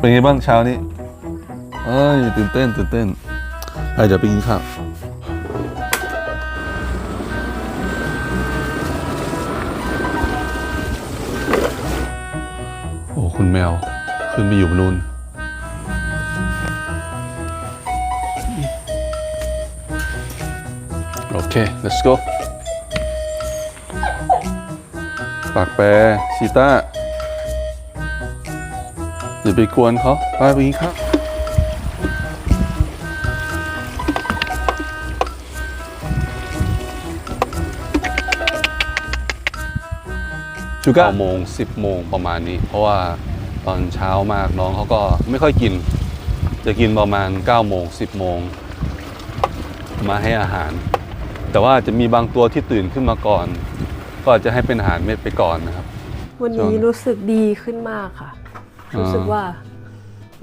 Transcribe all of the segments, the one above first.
เป็นไงบ้างเช้านี้ เอ้ยตื่นเต้นตื่นเต้นไปเดี๋ยวไปกินข้าวโอ้คุณแมว ขึ้นไปอยู่บนนู้นโอเค let's go ปากแปรชีต้า เดี๋ยวไปกวนเขาไปไปกินข้าวชูก้าโมงสิบโมงประมาณนี้ เพราะว่าตอนเช้ามากน้องเขาก็ไม่ค่อยกิน จะกินประมาณ9โมง10โมงมาให้อาหาร แต่ว่าจะมีบางตัวที่ตื่นขึ้นมาก่อน ก็อาจจะให้เป็นอาหารเม็ดไปก่อนนะครับ วันส่นี้วนรู้สึกดีขึ้นมากค่ะอ่า รู้รู้สึกว่า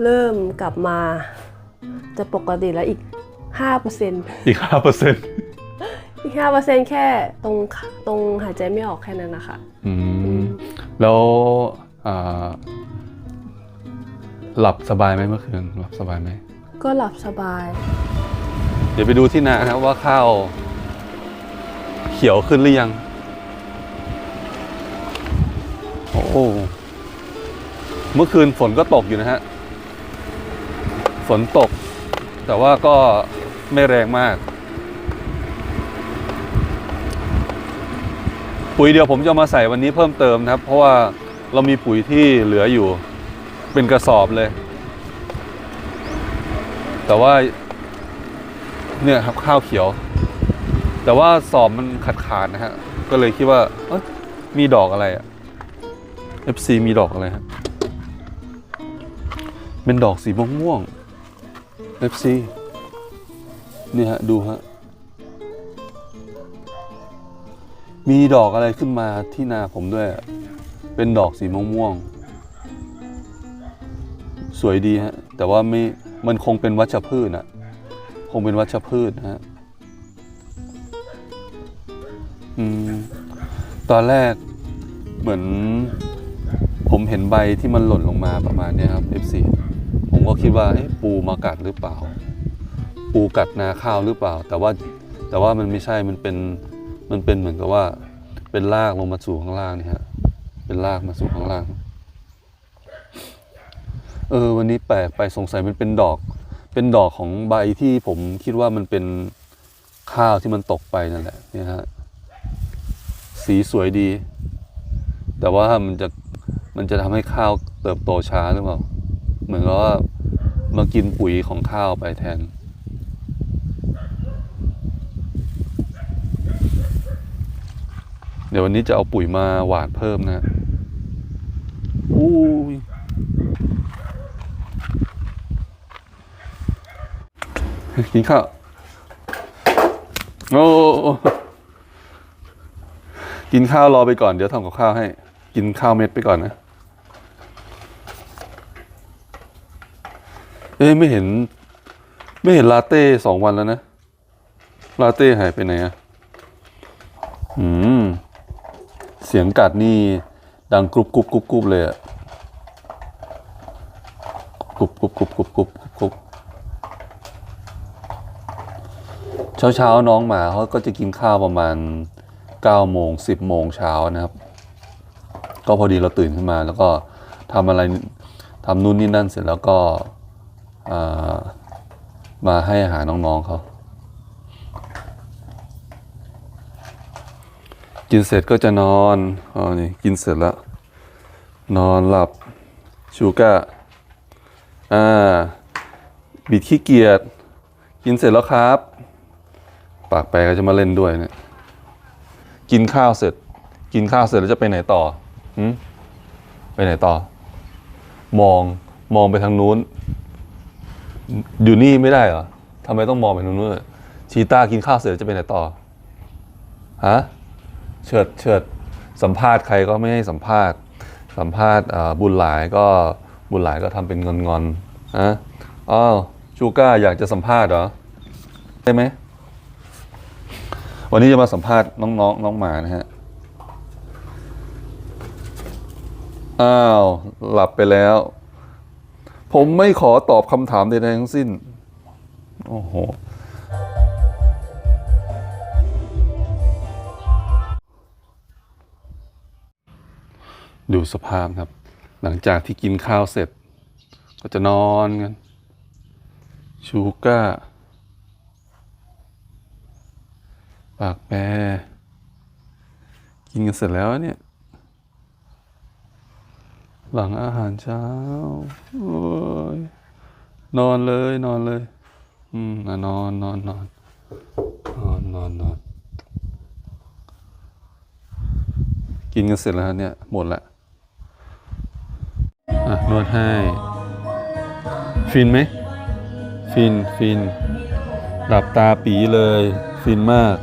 เริ่มกลับมา จะปกติแล้วอีก5%อีกห้าเปอร์เซ็นต์อีก5%แค่ตรงตรงหายใจไม่ออกแค่นั้นนะคะแล้วอ่าหลับสบายไหมเมื่อคืนหลับสบายไหมก็หลับสบาย เดี๋ยวไปดูที่นานะครับว่าข้าว เขียวขึ้นหรือยัง โอ้โห เมื่อคืนฝนก็ตกอยู่นะฮะ ฝนตก แต่ว่าก็ไม่แรงมาก ปุ๋ยเดียวผมจะมาใส่วันนี้เพิ่มเติมนะครับ เพราะว่าเรามีปุ๋ยที่เหลืออยู่ เป็นกระสอบเลย แต่ว่า เนี่ยครับข้าวเขียว แต่ว่าสอบมันขาดขาดๆนะฮะ ก็เลยคิดว่าเอ้ยมีดอกอะไรอะ FC มีดอกอะไรฮะ เป็นดอกสีม่วงๆ FC นี่ฮะ ดูฮะ มีดอกอะไรขึ้นมาที่นาผมด้วย เป็นดอกสีม่วงๆสวยดีฮะ แต่ว่าไม่ มันคงเป็นวัชพืชอะคงเป็นวัชพืชนะฮะอืมตอนแรกเหมือนผมเห็นใบที่มันหล่นลงมาประมาณนี้ครับ F4 ก็คิดว่าปูมากัดหรือเปล่า ปูกัดนาข้าวหรือเปล่า แต่ว่าแต่ว่ามันไม่ใช่มันเป็นมันเป็นเหมือนกับว่า เป็นรากลงมาสู่ข้างล่างนี่ฮะเป็นรากมาสู่ข้างล่าง เออ วันนี้แปลกไปสงสัยมันเป็นดอก เป็นดอกของใบที่ผมคิดว่ามันเป็นข้าวที่มันตกไปนั่นแหละเนี่ยฮะสีสวยดี แต่ว่ามันจะมันจะทำให้ข้าวเติบโตช้าหรือเปล่า เหมือนกับว่า มากินปุ๋ยของข้าวไปแทน เดี๋ยววันนี้จะเอาปุ๋ยมาหวานเพิ่มนะอู้ยกินข้าว โอ้ กินข้าวรอไปก่อน เดี๋ยวทำกับข้าวให้ กินข้าวเม็ดไปก่อนนะ เอ้ยไม่เห็น ไม่เห็นลาเต้สองวันแล้วนะ ลาเต้หายไปไหนอะอืม เสียงกัดนี่ ดังกรุบกรุบกรุบกรุบเลยอะกรุบกรุบกรุบกรุบกรุบกรุบเช้าเช้าน้องหมาเขาก็จะกินข้าวประมาณ9โมง10โมงเช้านะครับ ก็พอดีเราตื่นขึ้นมาแล้วก็ทำอะไรทำนู่นนี่นั่นเสร็จแล้วก็ มาให้อาหารน้องๆเขากินเสร็จก็จะนอนอ๋อนี่กินเสร็จแล้ว นอนหลับชูก้าอ่าบิดขี้เกียจกินเสร็จแล้วครับ ปากแปรก็จะมาเล่นด้วยเนี่ยกินข้าวเสร็จ กินข้าวเสร็จแล้วจะไปไหนต่อหืมไปไหนต่อ มองมองไปทางนู้น อยู่นี่ไม่ได้เหรอทำไมต้องมองไปนู้นชีต้ากินข้าวเสร็จจะไปไหนต่อฮะเฉิดเฉิดสัมภาษณ์ใครก็ไม่ให้สัมภาษณ์สัมภาษณ์บุญหลายก็บุญหลายก็ทำเป็นงอนงอนๆฮะอ้าวชูก้าอยากจะสัมภาษณ์เหรอได้ไหมวันนี้จะมาสัมภาษณ์น้องๆนน้องหมานะฮะอ้าวหลับไปแล้ว ผมไม่ขอตอบคำถามใดๆทั้งสิ้น โอ้โห ดูสภาพครับ หลังจากที่กินข้าวเสร็จ ก็จะนอนกัน ชูก้า ปากแปรกินกันเสร็จแล้วเนี่ย หลังอาหารเช้า โอ้ย นอนเลยนอนเลย อืมนอนนอนนอนนอนนอนนอน กินกันเสร็จแล้วเนี่ย หมดละ อะ นวดให้ ฟินไหม ฟินฟินหลับตาปีเลย ฟินมาก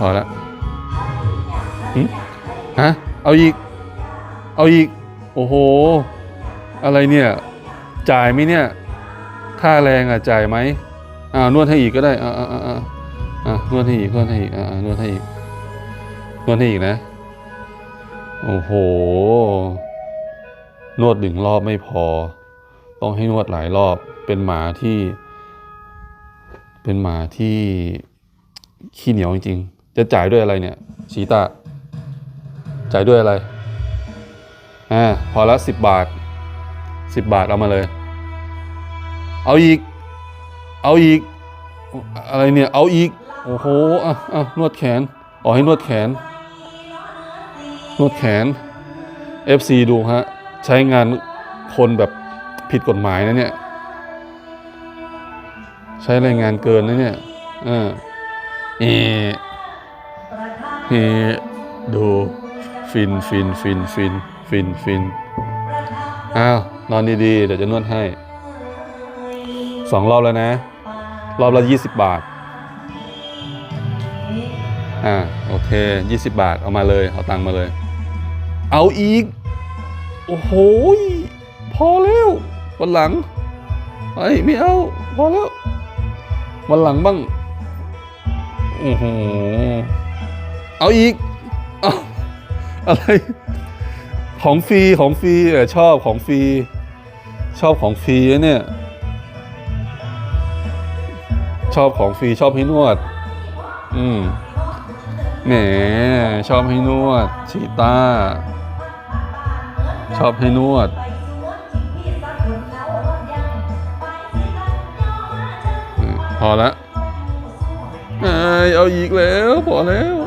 พอละฮะ เอาอีก เอาอีก โอ้โห อะไรเนี่ย จ่ายไหมเนี่ย ค่าแรงอะจ่ายไหมอ่านวดให้อีกก็ได้ อ่าอ่าอ่าอ่านวดให้อีกนวดให้อีก อ่านวดให้อีก นวดให้อีกนะ โอ้โห นวดหนึ่งรอบไม่พอ ต้องให้นวดหลายรอบ เป็นหมาที่ เป็นหมาที่ขี้เหนียวจริง จะจ่ายด้วยอะไรเนี่ยชีตาจ่ายด้วยอะไรอ่าพอละสิบบาทสิบบาทเอามาเลย เอาอีก เอาอีก อะไรเนี่ย เอาอีก โอ้โหอะอะนวดแขนอ๋อให้นวดแขน นวดแขน FC ดูฮะ ใช้งานคนแบบผิดกฎหมายนะเนี่ย ใช้แรงงานเกินนะเนี่ยเออเอ เฮดู ฟินฟินฟินฟินฟินฟินอ้าวนอนดีๆ เดี๋ยวจะนวดให้สองรอบแล้วนะ รอบละยี่สิบบาท อ่า โอเคยี่สิบบาท เอามาเลย เอาตังค์มาเลย เอาอีก โอ้โหพอแล้ว วันหลังไอ้ยไม่เอา พอแล้ว วันหลังบ้าง โอ้โห เอาอีกเอาอะไร ของฟรีของฟรีเออชอบของฟรีชอบของฟรีเนี่ย ชอบของฟรีชอบให้นวด อืมแหมชอบให้นวดชีต้า ชอบให้นวดพอละเอ้ยเอาอีกแล้ว พอแล้ว